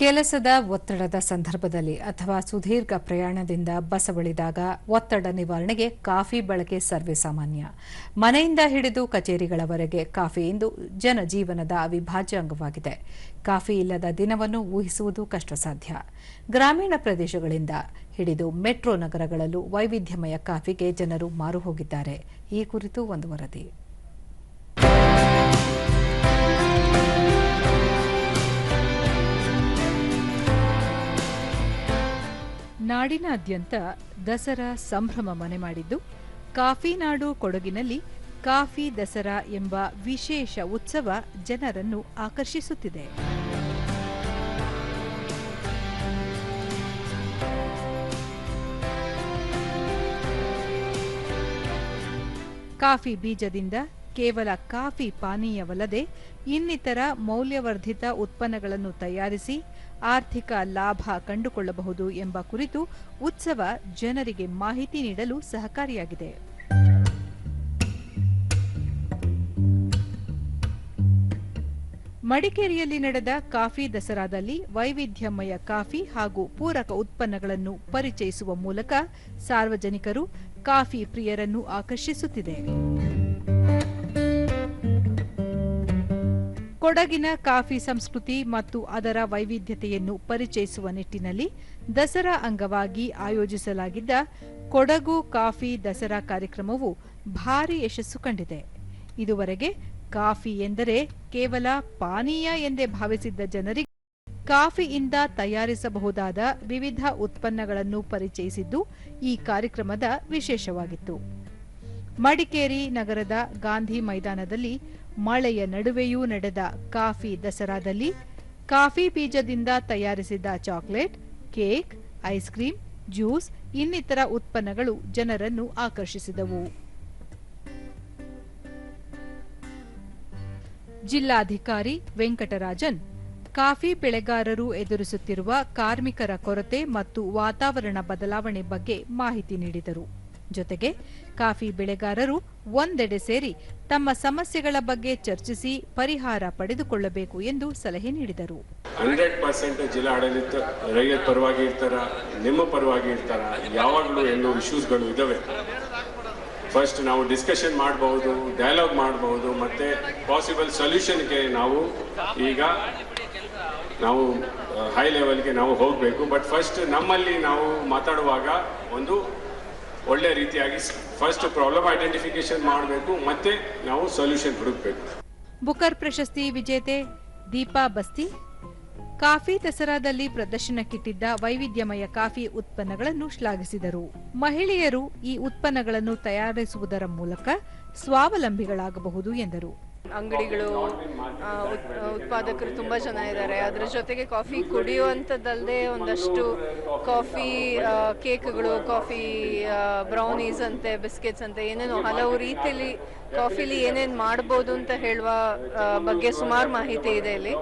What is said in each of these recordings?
ಕೆಲಸದ ಒತ್ತಡದ ಸಂದರ್ಭದಲ್ಲಿ ಅಥವಾ ಸುದೀರ್ಘ ಪ್ರಯಾಣದಿಂದ ಬಸವಳಿದಾಗ ಒತ್ತಡ ನಿವಾರಣೆಗೆ ಕಾಫಿ ಬಳಕೆ ಸರ್ವೇ ಸಾಮಾನ್ಯ. ಮನೆಯಿಂದ ಹಿಡಿದು ಕಚೇರಿಗಳವರೆಗೆ ಕಾಫಿ ಇಂದು ಜನಜೀವನದ ಅವಿಭಾಜ್ಯ ಅಂಗವಾಗಿದೆ. ಕಾಫಿ ಇಲ್ಲದ ದಿನವನ್ನು ಊಹಿಸುವುದು ಕಷ್ಟಸಾಧ್ಯ. ಗ್ರಾಮೀಣ ಪ್ರದೇಶಗಳಿಂದ ಹಿಡಿದು ಮೆಟ್ರೋ ನಗರಗಳಲ್ಲೂ ವೈವಿಧ್ಯಮಯ ಕಾಫಿಗೆ ಜನರು ಮಾರು ಹೋಗಿದ್ದಾರೆ. ಈ ಕುರಿತು ಒಂದು ವರದಿ. ನಾಡಿನಾದ್ಯಂತ ದಸರಾ ಸಂಭ್ರಮ ಮನೆ ಮಾಡಿದ್ದು, ಕಾಫಿ ನಾಡು ಕೊಡಗಿನಲ್ಲಿ ಕಾಫಿ ದಸರಾ ಎಂಬ ವಿಶೇಷ ಉತ್ಸವ ಜನರನ್ನು ಆಕರ್ಷಿಸುತ್ತಿದೆ. ಕಾಫಿ ಬೀಜದಿಂದ ಕೇವಲ ಕಾಫಿ ಪಾನೀಯವಲ್ಲದೆ ಇನ್ನಿತರ ಮೌಲ್ಯವರ್ಧಿತ ಉತ್ಪನ್ನಗಳನ್ನು ತಯಾರಿಸಿ ಆರ್ಥಿಕ ಲಾಭ ಕಂಡುಕೊಳ್ಳಬಹುದು ಎಂಬ ಕುರಿತು ಉತ್ಸವ ಜನರಿಗೆ ಮಾಹಿತಿ ನೀಡಲು ಸಹಕಾರಿಯಾಗಿದೆ. ಮಡಿಕೇರಿಯಲ್ಲಿ ನಡೆದ ಕಾಫಿ ದಸರಾದಲ್ಲಿ ವೈವಿಧ್ಯಮಯ ಕಾಫಿ ಹಾಗೂ ಪೂರಕ ಉತ್ಪನ್ನಗಳನ್ನು ಪರಿಚಯಿಸುವ ಮೂಲಕ ಸಾರ್ವಜನಿಕರು ಕಾಫಿ ಪ್ರಿಯರನ್ನು ಆಕರ್ಷಿಸುತ್ತಿದೆ. ಕೊಡಗಿನ ಕಾಫಿ ಸಂಸ್ಕೃತಿ ಮತ್ತು ಅದರ ವೈವಿಧ್ಯತೆಯನ್ನು ಪರಿಚಯಿಸುವ ನಿಟ್ಟಿನಲ್ಲಿ ದಸರಾ ಅಂಗವಾಗಿ ಆಯೋಜಿಸಲಾಗಿದ್ದ ಕೊಡಗು ಕಾಫಿ ದಸರಾ ಕಾರ್ಯಕ್ರಮವು ಭಾರಿ ಯಶಸ್ಸು ಕಂಡಿದೆ. ಇದುವರೆಗೆ ಕಾಫಿ ಎಂದರೆ ಕೇವಲ ಪಾನೀಯ ಎಂದೇ ಭಾವಿಸಿದ್ದ ಜನರಿಗೆ ಕಾಫಿಯಿಂದ ತಯಾರಿಸಬಹುದಾದ ವಿವಿಧ ಉತ್ಪನ್ನಗಳನ್ನು ಪರಿಚಯಿಸಿದ್ದು ಈ ಕಾರ್ಯಕ್ರಮದ ವಿಶೇಷವಾಗಿತ್ತು. ಮಡಿಕೇರಿ ನಗರದ ಗಾಂಧಿ ಮೈದಾನದಲ್ಲಿ ಮಳೆಯ ನಡುವೆಯೂ ನಡೆದ ಕಾಫಿ ದಸರಾದಲ್ಲಿ ಕಾಫಿ ಬೀಜದಿಂದ ತಯಾರಿಸಿದ chocolate, cake, ice cream, juice, ಇನ್ನಿತರ ಉತ್ಪನ್ನಗಳು ಜನರನ್ನು ಆಕರ್ಷಿಸಿದವು. ಜಿಲ್ಲಾಧಿಕಾರಿ ವೆಂಕಟರಾಜನ್, ಕಾಫಿ ಬೆಳೆಗಾರರು ಎದುರಿಸುತ್ತಿರುವ ಕಾರ್ಮಿಕರ ಕೊರತೆ ಮತ್ತು ವಾತಾವರಣ ಬದಲಾವಣೆ ಬಗ್ಗೆ ಮಾಹಿತಿ ನೀಡಿದರು. ಜೊತೆಗೆ ಕಾಫಿ ಬೆಳೆಗಾರರು ಒಂದೆಡೆ ಸೇರಿ ತಮ್ಮ ಸಮಸ್ಯೆಗಳ ಬಗ್ಗೆ ಚರ್ಚಿಸಿ ಪರಿಹಾರ ಪಡೆದುಕೊಳ್ಳಬೇಕು ಎಂದು ಸಲಹೆ ನೀಡಿದರು. ಹಂಡ್ರೆಡ್ ಪರ್ಸೆಂಟ್ ಜಿಲ್ಲಾಡಳಿತ ರೈತರ ಪರವಾಗಿ ಇರ್ತಾರ, ನಿಮ್ಮ ಪರವಾಗಿ ಇರ್ತಾರ, ಯಾವಾಗಲೂ ಎಲ್ಲೋ ಇಶ್ಯೂಸ್ಗಳು ಇದಾವೆ. ಫಸ್ಟ್ ನಾವು ಡಿಸ್ಕಷನ್ ಮಾಡಬಹುದು ಡೈಲಾಗ್ ಮಾಡಬಹುದು, ಮತ್ತೆ ಪಾಸಿಬಲ್ ಸೊಲ್ಯೂಷನ್ಗೆ ನಾವು ಈಗ ನಾವು ಹೈ ಲೆವೆಲ್ಗೆ ನಾವು ಹೋಗಬೇಕು. ಬಟ್ ಫಸ್ಟ್ ನಮ್ಮಲ್ಲಿ ನಾವು ಮಾತಾಡುವಾಗ ಒಂದು ಒಳ್ಳೆ ರೀತಿಯಾಗಿ ಫಸ್ಟ್ ಪ್ರಾಬ್ಲಮ್ ಐಡೆಂಟಿಫಿಕೇಶನ್ ಮಾಡಬೇಕು, ಮತ್ತೆ ನಾವು ಸೊಲ್ಯೂಷನ್ ಹುಡುಕಬೇಕು. ಬುಕರ್ ಪ್ರಶಸ್ತಿ ವಿಜೇತೆ ದೀಪಾ ಬಸ್ತಿ, ಕಾಫಿ ದಸರಾದಲ್ಲಿ ಪ್ರದರ್ಶನಕ್ಕಿಟ್ಟಿದ್ದ ವೈವಿಧ್ಯಮಯ ಕಾಫಿ ಉತ್ಪನ್ನಗಳನ್ನು ಶ್ಲಾಘಿಸಿದರು. ಮಹಿಳೆಯರು ಈ ಉತ್ಪನ್ನಗಳನ್ನು ತಯಾರಿಸುವುದರ ಮೂಲಕ ಸ್ವಾವಲಂಬಿಗಳಾಗಬಹುದು ಎಂದರು. ಅಂಗಡಿಗಳು ಉತ್ಪಾದಕರು ತುಂಬಾ ಜನ ಇದ್ದಾರೆ. ಅದರ ಜೊತೆಗೆ ಕಾಫಿ ಕುಡಿಯುವಂಥದ್ದಲ್ಲದೆ ಒಂದಷ್ಟು ಕಾಫಿ ಕೇಕ್ಗಳು, ಕಾಫಿ ಬ್ರೌನೀಸ್ ಅಂತೆ ಬಿಸ್ಕೆಟ್ಸ್ ಅಂತೆ, ಏನೇನೋ ಹಲವು ರೀತಿಯಲ್ಲಿ ಕಾಫಿಲಿ ಏನೇನು ಮಾಡ್ಬೋದು ಅಂತ ಹೇಳುವ ಬಗ್ಗೆ ಸುಮಾರು ಮಾಹಿತಿ ಇದೆ ಇಲ್ಲಿ.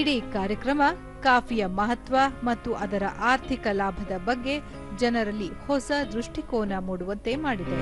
ಇಡೀ ಕಾರ್ಯಕ್ರಮ ಕಾಫಿಯ ಮಹತ್ವ ಮತ್ತು ಅದರ ಆರ್ಥಿಕ ಲಾಭದ ಬಗ್ಗೆ ಜನರಲ್ಲಿ ಹೊಸ ದೃಷ್ಟಿಕೋನ ಮೂಡುವಂತೆ ಮಾಡಿದೆ.